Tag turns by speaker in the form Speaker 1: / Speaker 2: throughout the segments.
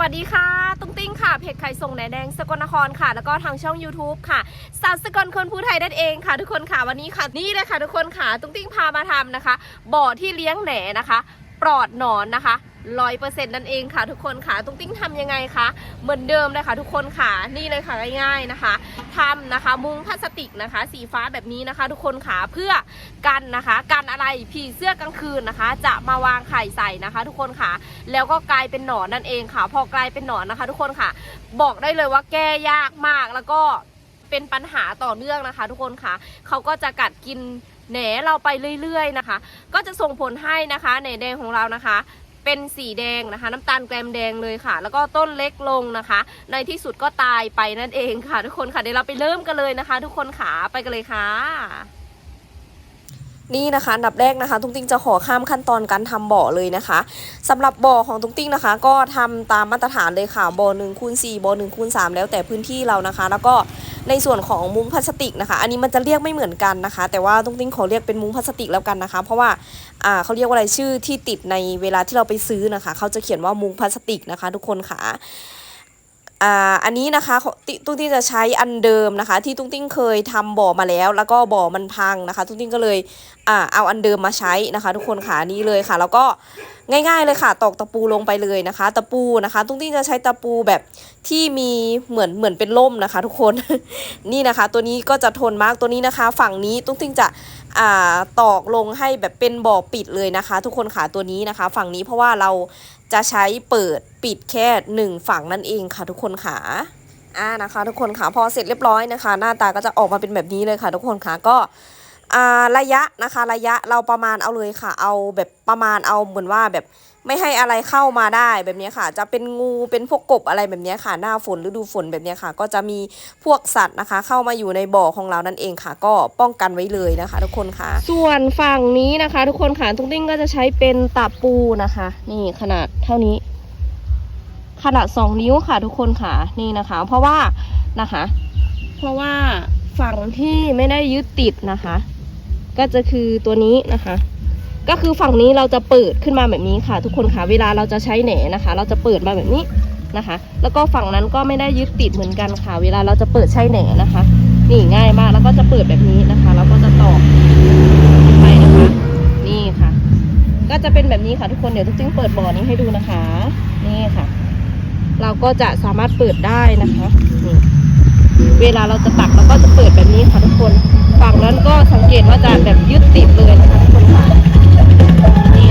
Speaker 1: วัสดีค่ะ ตุ้งติ้งค่ะ เพจไข่ส่งแหนแดงสกลนครค่ะ แล้วก็ทางช่อง YouTube ค่ะสัตว์สกลคนผู้ไทยนั่นเองค่ะ ทุกคนค่ะวันนี้ค่ะนี่เลยค่ะ ทุกคนค่ะ ตุ้งติ้งพามาทำนะคะ บ่อที่เลี้ยงแหนนะคะ ปลอดหนอนนะคะ ร้อยเปอร์เซ็นต์นั่นเองค่ะทุกคนค่ะตุ้งติ้งทำยังไงคะเหมือนเดิมเลยค่ะทุกคนค่ะนี่เลยค่ะง่ายๆนะคะทำนะคะมุ้งพลาสติกนะคะ สีฟ้าแบบนี้นะคะ ทุกคนค่ะเพื่อกันนะคะ กันอะไรผีเสื้อกลางคืนนะคะ จะมาวางไข่ใส่นะคะ ทุกคนค่ะ แล้วก็กลายเป็นหนอนนั่นเองค่ะ พอกลายเป็นหนอนนะคะ ทุกคนค่ะ บอกได้เลยว่าแก้ยากมากแล้วก็เป็นปัญหาต่อเนื่องนะคะ ทุกคนค่ะเขาก็จะกัดกินแหนเราไปเรื่อยๆนะคะ ก็จะส่งผลให้นะคะแหนแดงของเรานะคะ เป็นสีแดงนะคะ น้ำตาลแกรมแดงเลยค่ะ แล้วก็ต้นเล็กลงนะคะ ในที่สุดก็ตายไปนั่นเองค่ะ ทุกคนค่ะเดี๋ยวเราไปเริ่มกันเลยนะคะ ทุกคนค่ะไปกันเลยค่ะ นี่นะคะอันดับแรกนะคะตุ้งติ้งจะขอข้ามขั้นตอนการทำบ่อเลยนะคะสำหรับบ่อของตุ้งติ้งนะคะ ก็ทำตามมาตรฐานเลยค่ะบ่อหนึ่งคูณสี่บ่อหนึ่งคูณสามแล้วแต่พื้นที่เรานะคะ แล้วก็ในส่วนของมุ้งพลาสติกนะคะ อันนี้มันจะเรียกไม่เหมือนกันนะคะ แต่ว่าตุ้งติ้งขอเรียกเป็นมุ้งพลาสติกแล้วกันนะคะ เพราะว่าอ่าเขาเรียกว่าอะไรชื่อที่ติดในเวลาที่เราไปซื้อนะคะ เขาจะเขียนว่ามุ้งพลาสติกนะคะ ทุกคนค่ะ อ่าอันนี้นะคะตุ้งติ้งจะใช้อันเดิมนะคะ ที่ตุ้งติ้งเคยทำบ่อมาแล้ว แล้วก็บ่อมันพังนะคะ ตุ้งติ้งก็เลยอ่าเอาอันเดิมมาใช้นะคะ ทุกคนค่ะนี่เลยค่ะ แล้วก็ ง่าย ๆ เลยค่ะ ตอกตะปูลงไปเลยนะคะ ตะปูนะคะ ตุ้งติ้งจะใช้ตะปูแบบที่มีเหมือนเหมือนเป็นล่มนะคะ ทุกคน นี่นะคะ ตัวนี้ก็จะทนมาก ตัวนี้นะคะ ฝั่งนี้ตุ้งติ้งจะอ่าตอกลงให้แบบเป็นบ่อปิดเลยนะคะ ทุกคนค่ะ ตัวนี้นะคะ ฝั่งนี้เพราะว่าเราจะใช้เปิดปิดแค่หนึ่งฝั่งนั่นเองค่ะ ทุกคนค่ะอ่านะคะ ทุกคนค่ะ พอเสร็จเรียบร้อยนะคะ หน้าตาก็จะออกมาเป็นแบบนี้เลยค่ะ ทุกคนค่ะ ก็ ระยะนะคะระยะเราประมาณเอาเลยค่ะ เอาแบบประมาณเอาเหมือนว่าแบบไม่ให้อะไรเข้ามาได้แบบนี้ค่ะ จะเป็นงูเป็นพวกกบอะไรแบบนี้ค่ะ หน้าฝนฤดูฝนแบบนี้ค่ะ ก็จะมีพวกสัตว์นะคะ เข้ามาอยู่ในบ่อของเรานั่นเองค่ะ ก็ป้องกันไว้เลยนะคะ ทุกคนค่ะ ส่วนฝั่งนี้นะคะ ทุกคนค่ะตุ้งติ้งก็จะใช้เป็นตะปูนะคะ นี่ขนาดเท่านี้ ขนาดสองนิ้วค่ะ ทุกคนค่ะนี่นะคะ เพราะว่านะคะ เพราะว่าฝั่งที่ไม่ได้ยึดติดนะคะ ก็จะคือตัวนี้นะคะ ก็คือฝั่งนี้เราจะเปิดขึ้นมาแบบนี้ค่ะ ทุกคนค่ะเวลาเราจะใช้แหนนะคะ เราจะเปิดมาแบบนี้นะคะ แล้วก็ฝั่งนั้นก็ไม่ได้ยึดติดเหมือนกันค่ะ เวลาเราจะเปิดใช้แหนนะคะ นี่ง่ายมากแล้วก็จะเปิดแบบนี้นะคะแล้วก็จะต่อไปนะคะนี่ค่ะ ก็จะเป็นแบบนี้ค่ะทุกคนเดี๋ยวทุกจิ้งเปิดบ่อนี้ให้ดูนะคะ นี่ค่ะ เราก็จะสามารถเปิดได้นะคะนี่เวลาเราจะตักเราก็จะเปิดแบบนี้ค่ะทุกคน ฝั่งนั้นก็สังเกตว่าจะแบบยึดติดเลยนะคะทุกคนค่ะนี่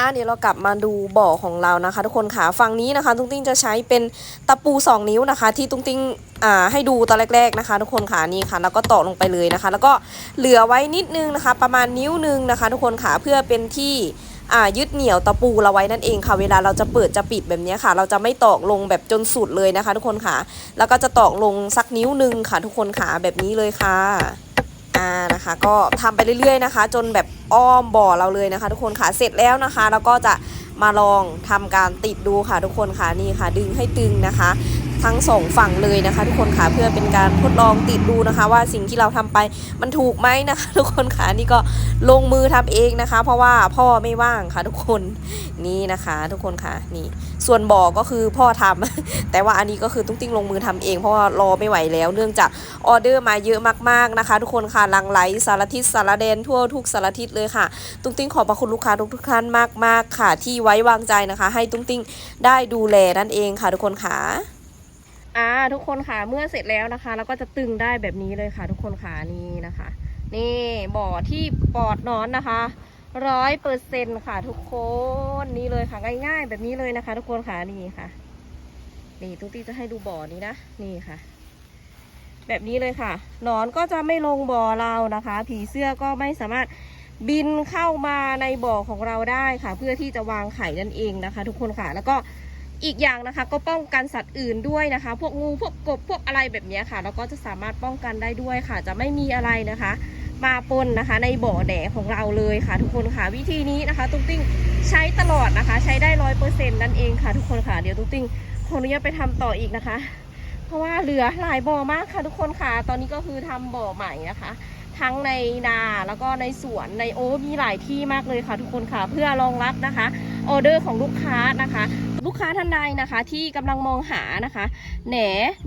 Speaker 1: อะเดี๋ยวเรากลับมาดูบ่อของเรานะคะ ทุกคนค่ะฝั่งนี้นะคะ ตุ้งติ้งจะใช้เป็นตะปู 2 นิ้วนะคะ ที่ตุ้งติ้งให้ดูตอนแรก ๆนะคะ ทุกคนค่ะนี่ค่ะ แล้วก็ตอกลงไปเลยนะคะ แล้วก็เหลือไว้นิดนึงนะคะ ประมาณนิ้วนึงนะคะ ทุกคนค่ะเพื่อเป็นที่ ยึดเหนี่ยวตะปูเราไว้นั่นเองค่ะ เวลาเราจะเปิดจะปิดแบบนี้ค่ะ เราจะไม่ตอกลงแบบจนสุดเลยนะคะ ทุกคนค่ะ แล้วก็จะตอกลงสักนิ้วนึงค่ะ ทุกคนค่ะแบบนี้เลยค่ะอ่านะคะ ก็ทำไปเรื่อยๆนะคะ จนแบบอ้อมบ่อเราเลยนะคะ ทุกคนค่ะเสร็จแล้วนะคะ แล้วก็จะมาลองทำการติดดูค่ะทุกคนค่ะนี่ค่ะ ดึงให้ตึงนะคะ ทั้งสองฝั่งเลยนะคะ ทุกคนค่ะเพื่อเป็นการทดลองติดดูนะคะ ว่าสิ่งที่เราทำไปมันถูกไหมนะคะ ทุกคนค่ะนี่ก็ลงมือทำเองนะคะ เพราะว่าพ่อไม่ว่างค่ะ ทุกคนนี่นะคะ ทุกคนค่ะนี่ส่วนบ่อก็คือพ่อทำแต่ว่าอันนี้ก็คือตุ้งติ้งลงมือทำเอง เพราะว่ารอไม่ไหวแล้ว เนื่องจากออเดอร์มาเยอะมากๆนะคะ ทุกคนค่ะลังไหลสารทิศสารแดนทั่วทุกสารทิศเลยค่ะ ตุ้งติ้งขอบพระคุณลูกค้าทุกท่านมากๆค่ะ ที่ไว้วางใจนะคะ ให้ตุ้งติ้งได้ดูแลนั่นเองค่ะ ทุกคนค่ะ อ่าทุกคนค่ะเมื่อเสร็จแล้วนะคะเราก็จะตึงได้แบบนี้เลยค่ะ ทุกคนค่ะนี่นะคะ นี่บ่อที่ปลอดนอนนะคะร้อยเปอร์เซ็นค่ะ ทุกคนนี่เลยค่ะง่าย ๆ แบบนี้เลยนะคะ ทุกคนค่ะนี่ค่ะ นี่ตุ้งตี้จะให้ดูบ่อนี้นะนี่ค่ะ แบบนี้เลยค่ะนอนก็จะไม่ลงบ่อเรานะคะ ผีเสื้อก็ไม่สามารถบินเข้ามาในบ่อของเราได้ค่ะ เพื่อที่จะวางไข่นั่นเองนะคะ ทุกคนค่ะแล้วก็ อีกอย่างนะคะ ก็ป้องกันสัตว์อื่นด้วยนะคะ พวกงูพวกกบพวกอะไรแบบนี้ค่ะ แล้วก็จะสามารถป้องกันได้ด้วยค่ะ จะไม่มีอะไรนะคะ มาปนนะคะ ในบ่อแดของเราเลยค่ะ ทุกคนค่ะวิธีนี้นะคะ ตุ้งติ้งใช้ตลอดนะคะ ใช้ได้ร้อยเปอร์เซ็นต์นั่นเองค่ะ ทุกคนค่ะเดี๋ยวตุ้งติ้งขออนุญาตไปทำต่ออีกนะคะ เพราะว่าเหลือหลายบ่อมากค่ะ ทุกคนค่ะ ตอนนี้ก็คือทำบ่อใหม่นะคะทั้งในนาแล้วก็ในสวนในโอ้มีหลายที่มากเลยค่ะ ทุกคนค่ะ เพื่อรองรับนะคะออเดอร์ของลูกค้านะคะ ลูกค้าท่านใดนะคะ ที่กำลังมองหานะคะ แหน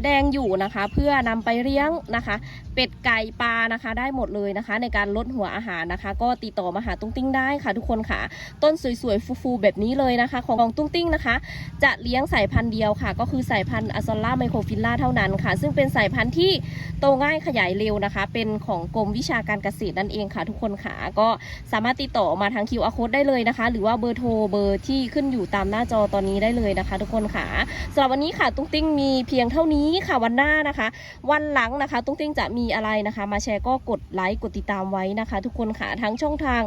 Speaker 1: แดงอยู่นะคะ เพื่อนำไปเลี้ยงนะคะ เป็ดไก่ปลานะคะ ได้หมดเลยนะคะ ในการลดหัวอาหารนะคะ ก็ติดต่อมาหาตุ้งติ้งได้ค่ะ ทุกคนค่ะ ต้นสวยๆฟูๆแบบนี้เลยนะคะ ของของตุ้งติ้งนะคะ จะเลี้ยงสายพันธุ์เดียวค่ะ ก็คือสายพันธุ์อัซอล่าไมโครฟิลล่าเท่านั้นค่ะ ซึ่งเป็นสายพันธุ์ที่โตง่ายขยายเร็วนะคะ เป็นของกรมวิชาการเกษตรนั่นเองค่ะ ทุกคนค่ะก็สามารถติดต่อมาทาง QR code ได้เลยนะคะ หรือว่าเบอร์โทรเบอร์ที่ขึ้นอยู่ตามหน้าจอตอนนี้ได้ได้เลยนะคะ ทุกคนค่ะสำหรับวันนี้ค่ะตุ้งติ้งมีเพียงเท่านี้ค่ะวันหน้านะคะ วันหลังนะคะ ตุ้งติ้งจะมีอะไรนะคะ มาแชร์ก็กดไลค์กดติดตามไว้นะคะ ทุกคนค่ะทั้งช่องทาง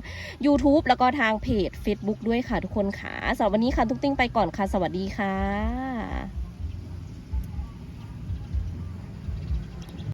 Speaker 1: YouTube แล้วก็ทางเพจ Facebook ด้วยค่ะทุกคนค่ะสำหรับวันนี้ค่ะตุ้งติ้งไปก่อนค่ะ สวัสดีค่ะ